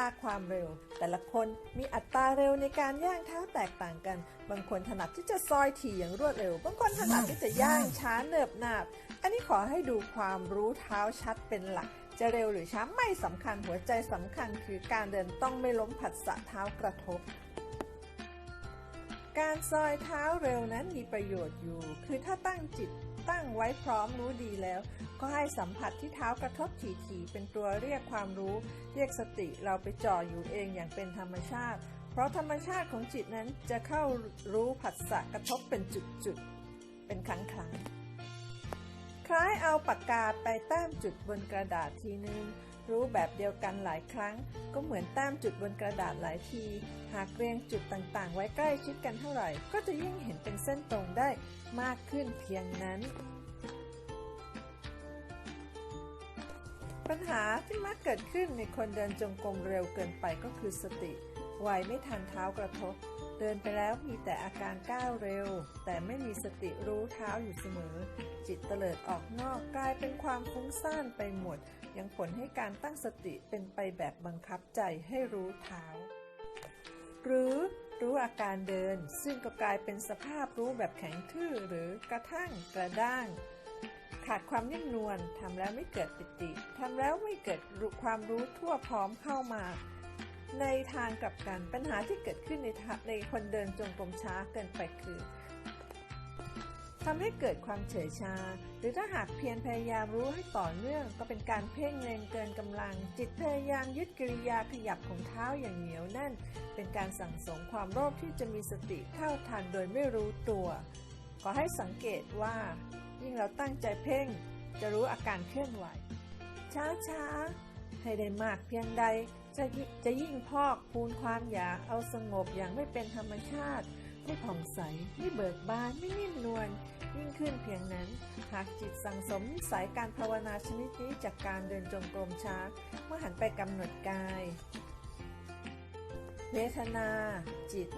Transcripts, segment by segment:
ราความเร็ว แต่ละคนมีอัตราเร็วในการย่างเท้าแตกต่างกัน บางคนถนัดที่จะซอยถี่อย่างรวดเร็ว บางคนถนัดที่จะย่างช้าเนิบนาบ อันนี้ขอให้ดูความรู้เท้าชัดเป็นหลัก จะเร็วหรือช้าไม่สำคัญหัวใจสำคัญคือการเดินต้องไม่ล้มผัสสะเท้ากระทบการซอยเท้าเร็วนั้นมีประโยชน์อยู่ คือถ้าตั้งจิตตั้งไว้พร้อมรู้ดีแล้ว ก็ให้สัมผัสที่เท้ากระทบถี่ๆเป็นตัวเรียกความรู้ เรียกสติเราไปจ่ออยู่เองอย่างเป็นธรรมชาติ เพราะธรรมชาติของจิตนั้นจะเข้ารู้ผัสสะกระทบเป็นจุดๆ เป็นครั้งครั้งๆคล้ายเอาปากกาไปแต้มจุดบนกระดาษทีนึงรู้แบบเดียวกันหลายครั้ง ก็เหมือนแต้มจุดบนกระดาษหลายที หากเรียงจุดต่างๆ ไว้ใกล้ชิดกันเท่าไหร่ ก็จะยิ่งเห็นเป็นเส้นตรงได้มากขึ้นเพียงนั้น ปัญหาที่มักเกิดขึ้นในคนเดินจงกรมเร็วเกินไปก็คือสติไวไม่ทันเท้ากระทบ เดินไปแล้วมีแต่อาการก้าวเร็ว แต่ไม่มีสติรู้เท้าอยู่เสมอ จิตเตลิดออกนอกกลายเป็นความฟุ้งซ่านไปหมด ยังผลให้การตั้งสติเป็นไปแบบบังคับใจให้รู้เท้า หรือรู้อาการเดิน ซึ่งก็กลายเป็นสภาพรู้แบบแข็งทื่อหรือกระทั่งกระด้าง ขาดความนิ่มนวลทำแล้วไม่เกิดปิติทำแล้วไม่เกิดความรู้ทั่วพร้อมเข้ามา ในทางกลับกันปัญหาที่เกิดขึ้นในในคนเดินจงกรมช้าเกินไปคือทำให้เกิดความเฉยชา หรือถ้าหากเพียรพยายามรู้ให้ต่อเนื่อง ก็เป็นการเพ่งเล็งเกินกำลัง จิตพยายามยึดกิริยาขยับของเท้าอย่างเหนียวแน่น เป็นการสั่งสมความโลภที่จะมีสติเท่าทันโดยไม่รู้ตัว ขอให้สังเกตว่า ยิ่งเราตั้งใจเพ่ง จะรู้อาการเคลื่อนไหว ช้าช้าๆให้ได้มากเพียงใดจะจะยิ่งพอกพูนความอยากเอาสงบอย่างไม่เป็นธรรมชาติ ไม่ผ่องใส ไม่เบิกบาน ไม่นิ่มนวลยิ่งขึ้นเพียงนั้น หากจิตสั่งสมนิสัยการภาวนาชนิดนี้จากการเดินจงกรมช้า เมื่อหันไปกำหนดกาย เวทนา จิต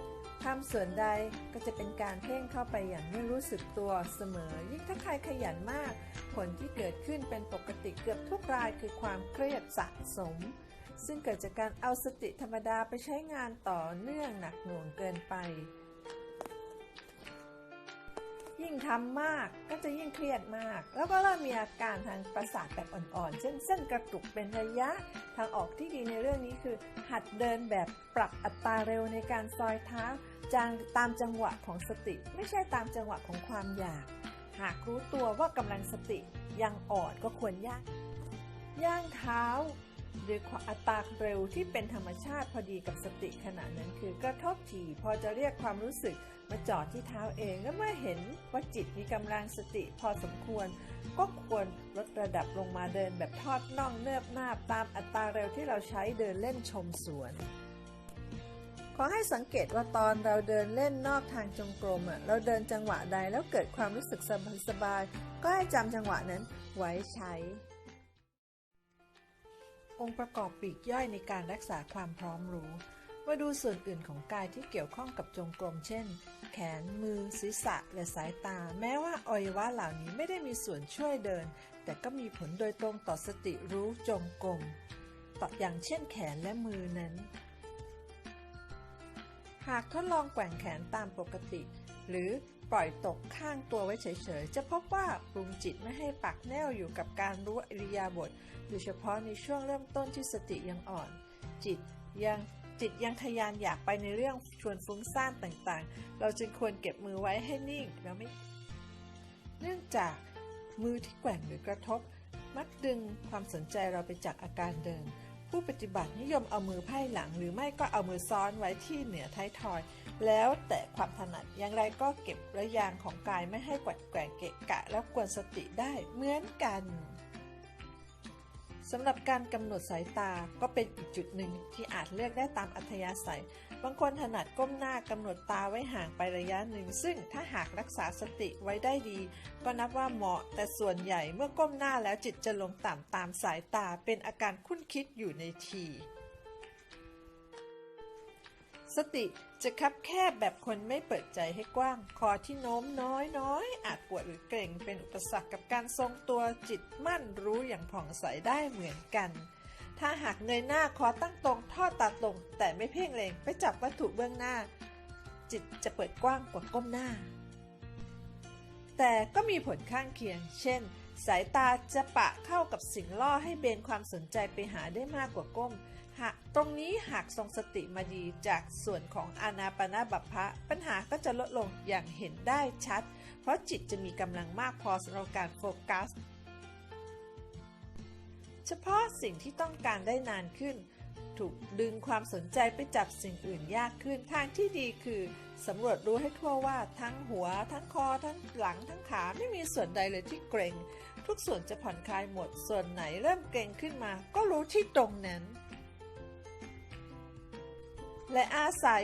ทำส่วนใดก็จะเป็นการเพ่งเข้าไปอย่างไม่รู้สึกตัวเสมอ ยิ่งถ้าใครขยันมาก ผลที่เกิดขึ้นเป็นปกติเกือบทุกรายคือความเครียดสะสม ซึ่งเกิดจากการเอาสติธรรมดาไปใช้งานต่อเนื่องหนักหน่วงเกินไป ยิ่งทำมากก็จะยิ่งเครียดมาก แล้วก็เริ่มมีอาการทางประสาทแบบอ่อนๆ เช่นเส้นกระตุกเป็นระยะ ทางออกที่ดีในเรื่องนี้คือ หัดเดินแบบปรับอัตราเร็วในการซอยเท้าจางตามจังหวะของสติ ไม่ใช่ตามจังหวะของความอยาก หากรู้ตัวว่ากำลังสติยังอ่อนก็ควรย่างย่างเท้า หรืออัตราเร็วที่เป็นธรรมชาติพอดีกับสติขณะนั้นคือกระทบถี่พอจะเรียกความรู้สึกมาจอดที่เท้าเองและเมื่อเห็นว่าจิตมีกำลังสติพอสมควร ก็ควรลดระดับลงมาเดินแบบทอดน่องเนิบนาบตามอัตราเร็วที่เราใช้เดินเล่นชมสวนขอให้สังเกตว่าตอนเราเดินเล่นนอกทางจงกรมอะเราเดินจังหวะใดแล้วเกิดความรู้สึกสบายๆก็ให้จำจังหวะนั้นไว้ใช้ องค์ประกอบปีกย่อยในการรักษาความพร้อมรู้ มาดูส่วนอื่นของกายที่เกี่ยวข้องกับจงกรมเช่น แขน มือ ศีรษะ และสายตา แม้ว่าอวัยวะเหล่านี้ไม่ได้มีส่วนช่วยเดิน แต่ก็มีผลโดยตรงต่อสติรู้จงกรมต่ออย่างเช่นแขนและมือนั้น หากทดลองแกว่งแขนตามปกติ หรือ ปล่อยตกข้างตัวไว้เฉยๆ จะพบว่าปรุงจิตไม่ให้ปักแนวอยู่กับการรู้อริยาบถโดยเฉพาะในช่วงเริ่มต้นที่สติยังอ่อน จิตยังจิตยังทะยานอยากไปในเรื่องชวนฟุ้งซ่านต่างๆ เราจึงควรเก็บมือไว้ให้นิ่งแล้วไม่ เนื่องจากมือที่แกว่งหรือกระทบ มักดึงความสนใจเราไปจากอาการเดิน ผู้ปฏิบัตินิยมเอามือไพ่หลัง หรือไม่ก็เอามือซ้อนไว้ที่เหนือท้ายทอย แล้วแต่ความถนัดอย่างไรก็เก็บระยางของกายไม่ให้กวัดแกว่งเกะกะแล้วกวนสติได้เหมือนกันสำหรับการกำหนดสายตาก็เป็นอีกจุดหนึ่งที่อาจเลือกได้ตามอัธยาศัย บางคนถนัดก้มหน้ากำหนดตาไว้ห่างไประยะหนึ่ง ซึ่งถ้าหากรักษาสติไว้ได้ดี ก็นับว่าเหมาะ แต่ส่วนใหญ่เมื่อก้มหน้าแล้วจิตจะลงต่ำตามสายตาเป็นอาการคุ้นคิดอยู่ในที สติจะคับแคบแบบคนไม่เปิดใจให้กว้าง คอที่โน้มน้อยน้อยอาจปวดหรือเกร็งเป็นอุปสรรคกับการทรงตัวจิตมั่นรู้อย่างผ่องใสได้เหมือนกัน ถ้าหากเงยหน้าคอตั้งตรงทอดตาตรงแต่ไม่เพ่งเล็งไปจับวัตถุเบื้องหน้า จิตจะเปิดกว้างกว่าก้มหน้า แต่ก็มีผลข้างเคียง เช่น สายตาจะปะเข้ากับสิ่งล่อให้เบนความสนใจไปหาได้มากกว่าก้มหากตรงนี้หากทรงสติมาดีจากส่วนของอานาปนาบัพพะปัญหาก็จะลดลงอย่างเห็นได้ชัด เพราะจิตจะมีกำลังมากพอสำหรับการโฟกัส เฉพาะสิ่งที่ต้องการได้นานขึ้น ถูกดึงความสนใจไปจับสิ่งอื่นยากขึ้น ทางที่ดีคือสำรวจรู้ให้ทั่วว่าทั้งหัว ทั้งคอ ทั้งหลัง ทั้งขาไม่มีส่วนใดเลยที่เกร็ง ทุกส่วนจะผ่อนคลายหมด ส่วนไหนเริ่มเกร็งขึ้นมา ก็รู้ที่ตรงนั้น และอาศัย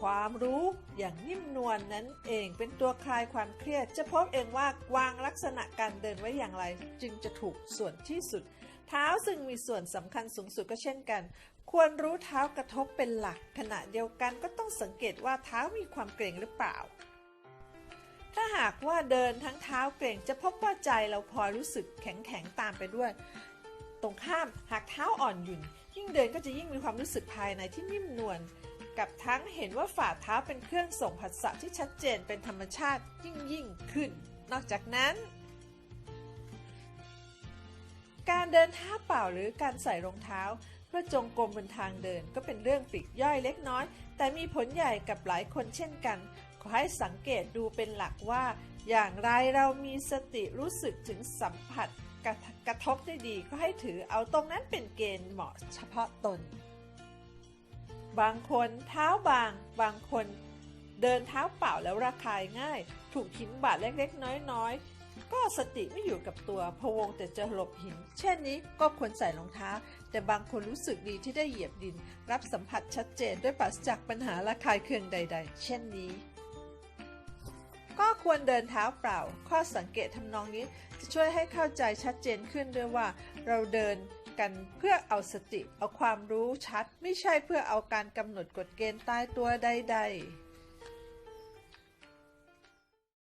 ความรู้อย่างนิ่มนวลนนั้นเองเป็นตัวคลายความเครียด จะพบเองว่าวางลักษณะการเดินไว้อย่างไร จึงจะถูกส่วนที่สุด เท้าซึ่งมีส่วนสำคัญสูงสุดก็เช่นกัน ควรรู้เท้ากระทบเป็นหลัก ขณะเดียวกันก็ต้องสังเกตว่าเท้ามีความเกร็งหรือเปล่า ถ้าหากว่าเดินทั้งเท้าเกร็งจะพบว่าใจเราพลอยรู้สึกแข็งแข็งๆตามไปด้วย ตรงข้ามหากเท้าอ่อนหยุ่น ยิ่งเดินก็จะยิ่งมีความรู้สึกภายในที่นิ่มนวลกับทั้งเห็นว่าฝ่าเท้าเป็นเครื่องส่งผัสสะที่ชัดเจนเป็นธรรมชาติยิ่งยิ่งขึ้น นอกจากนั้น การเดินเท้าเปล่าหรือการใส่รองเท้า เพื่อจงกรมบนทางเดินก็เป็นเรื่องปีกย่อยเล็กน้อย แต่มีผลใหญ่กับหลายคนเช่นกัน ขอให้สังเกตดูเป็นหลักว่า อย่างไรเรามีสติรู้สึกถึงสัมผัสกระทกระทบได้ดีก็ให้ถือเอาตรงนั้นเป็นเกณฑ์เหมาะเฉพาะตน บางคนเท้าบาง บางคนเดินเท้าเปล่าแล้วระคายง่าย ถูกหินบาดเล็กๆ น้อย ก็สติไม่อยู่กับตัวพวงแต่จะหลบหิน เช่นนี้ก็ควรใส่รองเท้า แต่บางคนรู้สึกดีที่ได้เหยียบดิน รับสัมผัสชัดเจนด้วยปราศจากปัญหาระคายเคืองใด ๆ เช่นนี้ก็ควรเดินเท้าเปล่า ข้อสังเกตทำนองนี้จะช่วยให้เข้าใจชัดเจนขึ้นด้วยว่า เราเดินกันเพื่อเอาสติ เอาความรู้ชัด ไม่ใช่เพื่อเอาการกำหนดกฎเกณฑ์ตายตัวใด ๆ